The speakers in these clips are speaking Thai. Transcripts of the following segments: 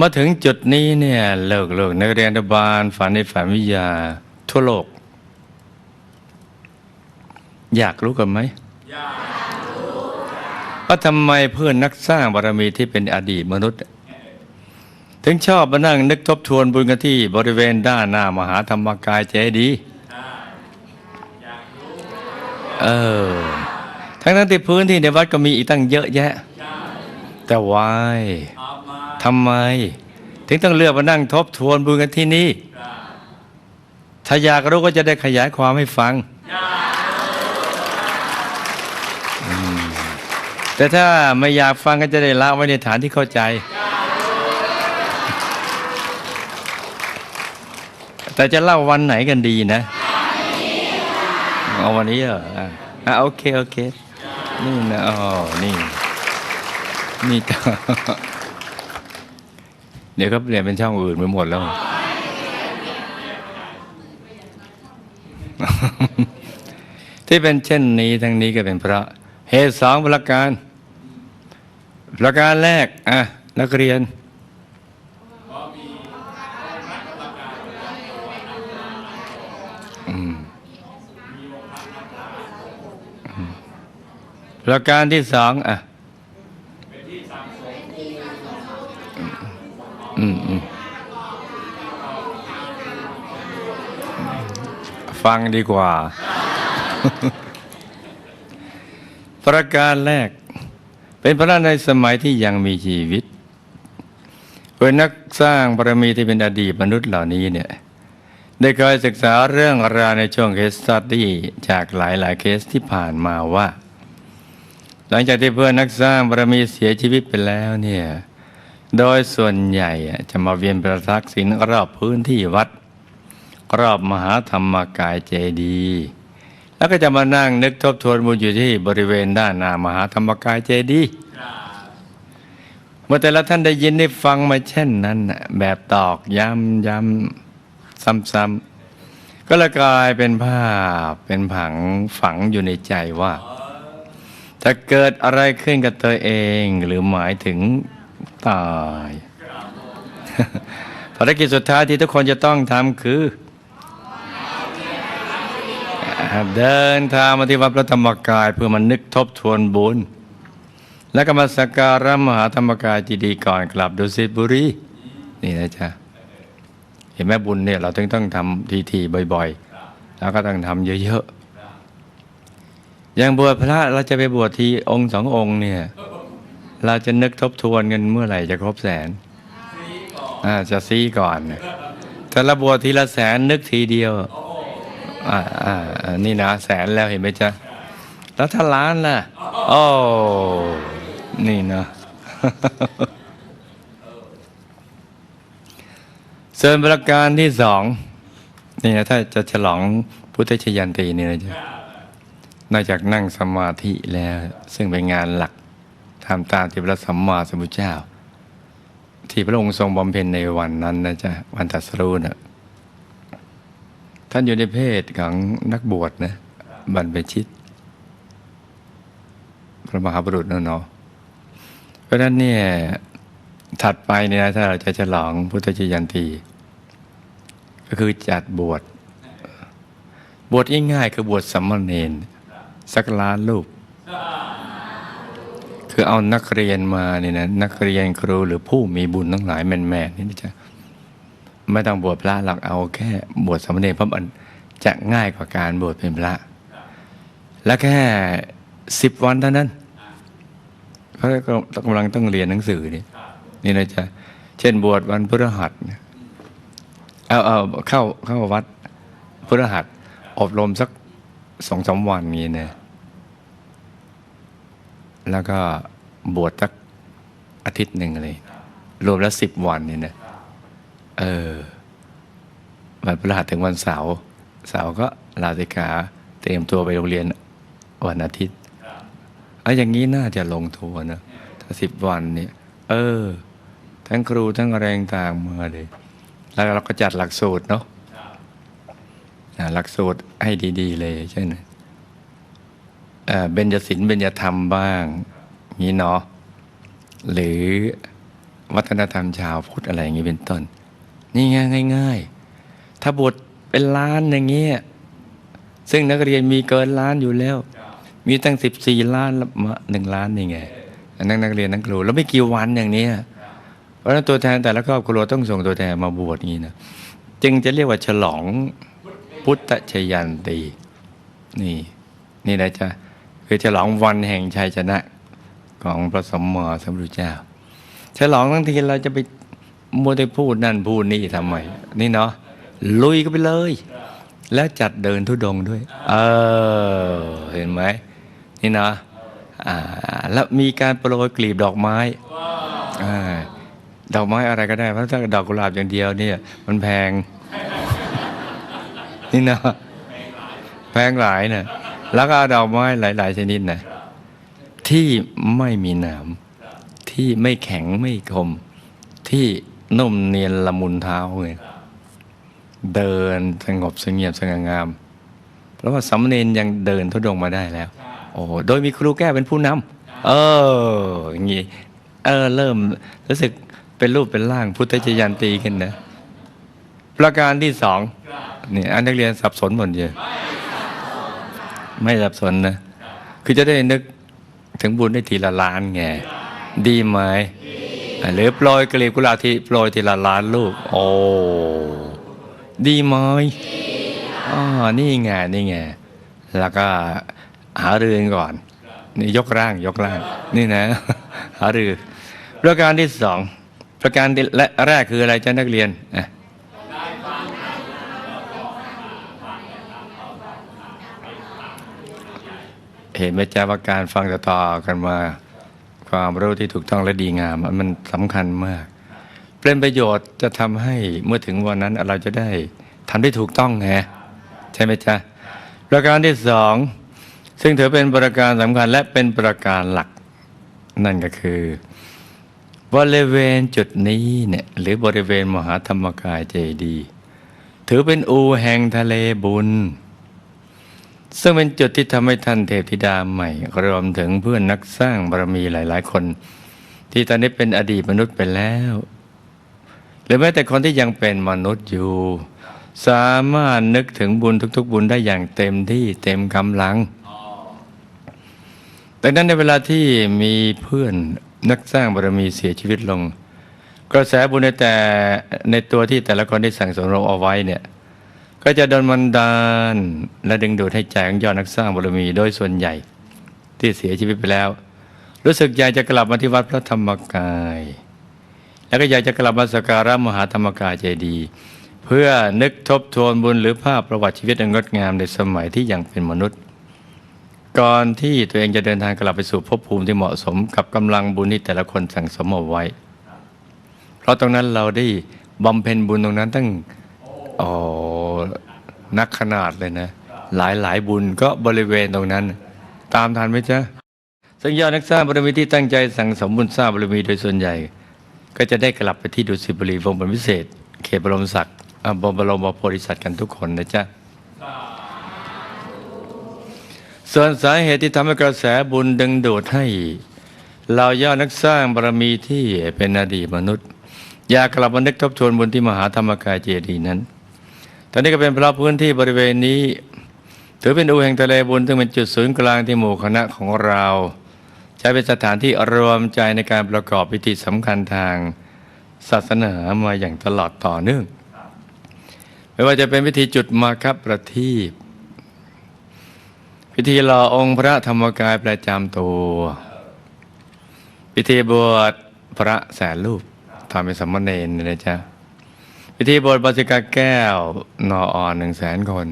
มาถึงจุดนี้เนี่ยเลิกเลิกนักเรียนอนุบาลฝันในฝันวิทยาทั่วโลก อยากรู้กันไหมอยากรู้ว่าทำไมเพื่อนนักสร้างบารมีที่เป็นอดีตมนุษย์ ถึงชอบมานั่งนึกทบทวนบุญกันที่บริเวณด้านหน้ามหาธรรมกายเจดีย์เออ ทั้งนั้นที่พื้นที่ในวัดก็มีอีกตั้งเยอะแยะ แต่วาย ทำไม ถึงต้องเลือกมานั่งทบทวนบุญกันที่นี่ ถ้าอยากรู้ก็จะได้ขยายความให้ฟัง แต่ถ้าไม่อยากฟังก็จะได้ละไว้ในฐานที่เข้าใจ แต่จะเล่าวันไหนกันดีนะเอาวันนี้เหรออะโอเค โอเค นี่นะอ๋อนี่ นี่ต่อ เดี๋ยวก็เปลี่ยนเป็นช่องอื่นไปหมดแล้ว ที่เป็นเช่นนี้ทั้งนี้ก็เป็นพระ เหตุสองประการ ประการแรก อะ นักเรียนประการที่สองอะอืมอืม ฟังดีกว่า ประการแรก เป็นพระในสมัยที่ยังมีชีวิตเป็นนักสร้างบารมีที่เป็นอดีตมนุษย์เหล่านี้เนี่ยได้เคยศึกษาเรื่องราวในช่วงเคสสตดี้จากหลาย ๆ เคสที่ผ่านมาว่า หลังจากที่เพื่อนนักสร้างบารมีเสียชีวิตไปแล้วเนี่ยโดยส่วนใหญ่จะมาเวียนประทักษิณรอบพื้นที่วัด รอบมหาธรรมกายเจดี แล้วก็จะมานั่งนึกทบทวนบุญอยู่ที่บริเวณด้านหน้ามหาธรรมกายเจดีเมื่อแต่ละท่านได้ยินได้ฟังมาเช่นนั้นแบบตอกย้ำย้ำซ้ำๆก็ลยกลายเป็นภาพเป็นผังฝังอยู่ในใจว่า ถ้าเกิดอะไรขึ้นกับตัวเองหรือหมายถึงตายภารกิจสุดท้ายที่ทุกคนจะต้องทำคือ เดินทางมาที่วัดพระธรรมกายเพื่อมานึกทบทวนบุญ และก็มาสักการะมหาธรรมกายจีดีก่อนกลับดุสิตบุรีนี่นะจ๊ะเห็นไหมบุญเนี่ยเราต้องต้องทำทีๆบ่อยๆ แล้วก็ต้องทำเยอะๆอย่างบวชพระเราจะไปบวชทีองค์สององค์เนี่ยเราจะนึกทบทวนกันเมื่อไหร่จะครบแสนอ่าจะซีก่อนแต่ละบวชทีละแสนนึกทีเดียว อ่าอ่านี่นะแสนแล้วเห็นไหมจ๊ะ แล้วถ้าล้านล่ะ โอ้ นี่นะส่วนประการที่สองนี่นะถ้าจะฉลองพุทธชยันตีนี่นะจ๊ะนอกจากนั่งสมาธิแล้ว ซึ่งเป็นงานหลักทำตามที่พระสัมมาสัมพุทธเจ้า ที่พระองค์ทรงบำเพ็ญในวันนั้นนะจ๊ะวันตรัสรู้นะ ท่านอยู่ในเพศของนักบวชนะบรรพชิต พระมหาบุรุษนนเนาะเพราะฉะนั้นเนี่ยถัดไปเนี่ยถ้าเราจะฉลองพุทธชยันตี ก็คือจัดบวชบวชง่ายๆคือบวชสัมมเนนสักล้านรูป คือเอานักเรียนมาเนี่ยนะนักเรียนครูหรือผู้มีบุญทั้งหลายแมนๆนี่นะจ๊ะ ไม่ต้องบวชพระหลักเอาแค่บวชสามเณรเพราะมันจะง่ายกว่าการบวชเป็นพระ และแค่สิบวันเท่านั้นเขาก็กำลังต้องเรียนหนังสือนี่นี่นะจ๊ะเช่นบวชวันพฤหัสเอาเอาเข้าเข้าวัดพฤหัสอบรมสักสองสามวันนี้เนี่ยแล้วก็บวชสักอาทิตย์หนึ่งเลย รวมแล้วสิบวันนี่นะ เออวันพฤหัสถึงวันเสาร์เสาร์ก็ลาสิกขาเตรียมตัวไปโรงเรียนวันอาทิตย์เอาอย่างนี้น่าจะลงทัวร์นะ ถ้าสิบวันเนี่ยเออ ทั้งครูทั้งแรงต่างมาเลย แล้วเราก็จัดหลักสูตรเนาะอ่าหลักสูตรให้ดี ๆ เลยใช่ไหมเอ่อเบญจศิลป์เบญจธรรมบ้าง นี้เนาะหรือวัฒนธรรมชาวพุทธอะไรอย่างนี้เป็นต้น นี่ไงง่าย ๆ ถ้าบทเป็นล้านอย่างเงี้ยซึ่งนักเรียนมีเกินล้านอยู่แล้ว มีตั้งสิบสี่ล้านล้วมาหนึ่งล้านนี่ไงนักนักเรียนนักครูแล้วไม่กี่วันอย่างเนี้ยเพราะนั้นตัวแทนแต่ละครอบครัวต้องส่งตัวแทนมาบวชนี้นะจึงจะเรียกว่าฉลองพุทธชยันตี นี่ นี่นะจ๊ะคือฉลองวันแห่งชัยชนะของพระสมมอสมพุทธเจ้า ฉลองทั้งทีเราจะไป มัวแต่พูดนั่นพูดนี่ทำไมนี่เนาะลุยก็ไปเลย แล้วจัดเดินทุดงด้วย เออ เห็นไหมนี่เนาะอ่าแล้วมีการโปรยกลีบดอกไม้อ่าดอกไม้อะไรก็ได้ เพราะถ้าดอกกุหลาบอย่างเดียวเนี่ย มันแพง นี่เนาะแพงหลายเนี่ยแล้วก็เอาดอกไม้หลาย ๆ ชนิดนะที่ไม่มีหนามที่ไม่แข็งไม่คมที่ นุ่มเนียนละมุนเท้าไงเดินสงบสงเงียบสง่างาม เพราะว่าสำเนนยังเดินทุดงมาได้แล้ว โอ้โดยมีครูแก้เป็นผู้นำเอออย่างงี้เออเริ่มรู้สึกเป็นรูปเป็นร่างพุทธชยันตีขึ้นนะ ประการที่สองนี่อันนักเรียนสับสนหมดเลยไม่สับสนนะ คือจะได้นึกถึงบุญได้ทีละล้านไง ดีไหม หรือโปรยกลีบกุหลาบที่โปรยทีละล้านลูก โอ้ดีไหมอ๋อนี่ไงนี่ไงแล้วก็หาเรือนก่อนนี่ยกร่างยกร่าง นี่นะ หารือ ประการที่สองประการและแรกคืออะไรจ้านักเรียนอะเห็นไหมจ้าว่าการฟังต่อกันมา ความรู้ที่ถูกต้องและดีงาม มันสำคัญมาก เป็นประโยชน์จะทำให้เมื่อถึงวันนั้นเราจะได้ทำได้ถูกต้องไงใช่ไหมจ๊ะประการที่สองซึ่งถือเป็นประการสำคัญและเป็นประการหลัก นั่นก็คือบริเวณจุดนี้เนี่ยหรือบริเวณมหาธรรมกายเจดีย์ถือเป็นอูแห่งทะเลบุญ ซึ่งเป็นจุดที่ทำให้ท่านเทพธิดาใหม่ รวมถึงเพื่อนนักสร้างบารมีหลาย ๆ คน ที่ตอนนี้เป็นอดีตมนุษย์ไปแล้ว หรือแม้แต่คนที่ยังเป็นมนุษย์อยู่ สามารถนึกถึงบุญทุก ๆ บุญได้อย่างเต็มที่เต็มกำลังดังนั้นในเวลาที่มีเพื่อนนักสร้างบารมีเสียชีวิตลง กระแสบุญในแต่ในตัวที่แต่ละคนได้สั่งสมลงเอาไว้เนี่ย ก็จะโดนมันดาลและดึงดูดให้ใจของยอดนักสร้างบารมีโดยส่วนใหญ่ที่เสียชีวิตไปแล้ว รู้สึกอยากจะกลับมาที่วัดพระธรรมกาย แล้วก็อยากจะกลับมาสักการะมหาธรรมกายเจดีย์เพื่อนึกทบทวนบุญหรือภาพประวัติชีวิตอันงดงามในสมัยที่ยังเป็นมนุษย์ ก่อนที่ตัวเองจะเดินทางกลับไปสู่ภพภูมิที่เหมาะสมกับกำลังบุญที่แต่ละคนสั่งสมเอาไว้ เพราะตรงนั้นเราได้บำเพ็ญบุญตรงนั้นตั้งโอ้ นักขนาดเลยนะ หลายหลายบุญก็บริเวณตรงนั้น ตามทันไหมจ๊ะซึ่งยอดนักสร้างบารมีที่ตั้งใจสั่งสมบุญสร้างบารมีโดยส่วนใหญ่ ก็จะได้กลับไปที่ดุสิตบุรีวงศ์เป็นพิเศษ เขตบรมศักดิ์อ่าบรมโพธิสัตว์กันทุกคนนะจ๊ะส่วนสาเหตุที่ทำให้กระแสบุญดึงดูดให้เราย่อดนักสร้างบารมีที่เป็นอดีตมนุษย์ อยากกลับมานึกทบทวนบุญที่มหาธรรมกายเจดีย์นั้น ตอนนี้ก็เป็นเพราะพื้นที่บริเวณนี้ ถือเป็นอูแห่งทะเลบุญซึ่งเป็นจุดศูนย์กลางที่หมู่คณะของเรา ใช้เป็นสถานที่รวมใจในการประกอบพิธีสำคัญทางศาสนามาอย่างตลอดต่อเนื่อง ไม่ว่าจะเป็นพิธีจุดมาคับประทีปพิธีหล่อองค์พระธรรมกายประจำตัว พิธีบวชพระแสนรูปทำเป็นสามเณรนี่ยนะจ๊ะ พิธีบวชบาสิกาแก้วนออ่อนหนึ่งแสนคน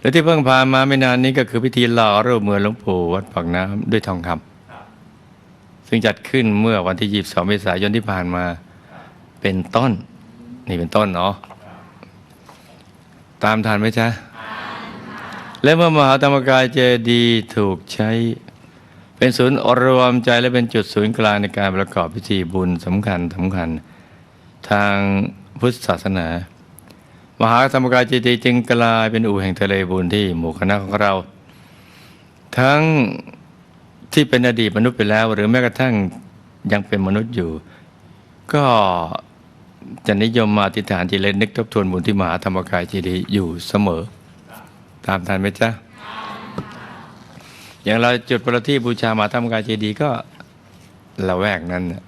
และที่เพิ่งผ่านมาไม่นานนี้ก็คือพิธีหล่อรูปเหมือนหลวงปู่วัดปากน้ำด้วยทองคำซึ่งจัดขึ้นเมื่อวันที่22เมษายนที่ผ่านมาเป็นต้น นี่เป็นต้นเนาะตามทันไหมจ๊ะ และเมื่อมหาธรรมกายเจดีย์ถูกใช้ เป็นศูนย์รวมใจและเป็นจุดศูนย์กลางในการประกอบพิธีบุญสำคัญสำคัญทาง พุทธศาสนา มหาธรรมกายเจดีย์จึงกลายเป็นอู่แห่งทะเลบุญที่หมู่คณะของเรา ทั้งที่เป็นอดีตมนุษย์ไปแล้ว หรือแม้กระทั่งยังเป็นมนุษย์อยู่ ก็จะนิยมมาอธิษฐานจิตเล่นนึกทบทวนบุญที่มหาธรรมกายเจดีย์อยู่เสมอ ตามทันไหมจ๊ะอย่างเราจุดประทีปบูชามหาธรรมกายเจดีย์ก็ละแวกนั้นนะ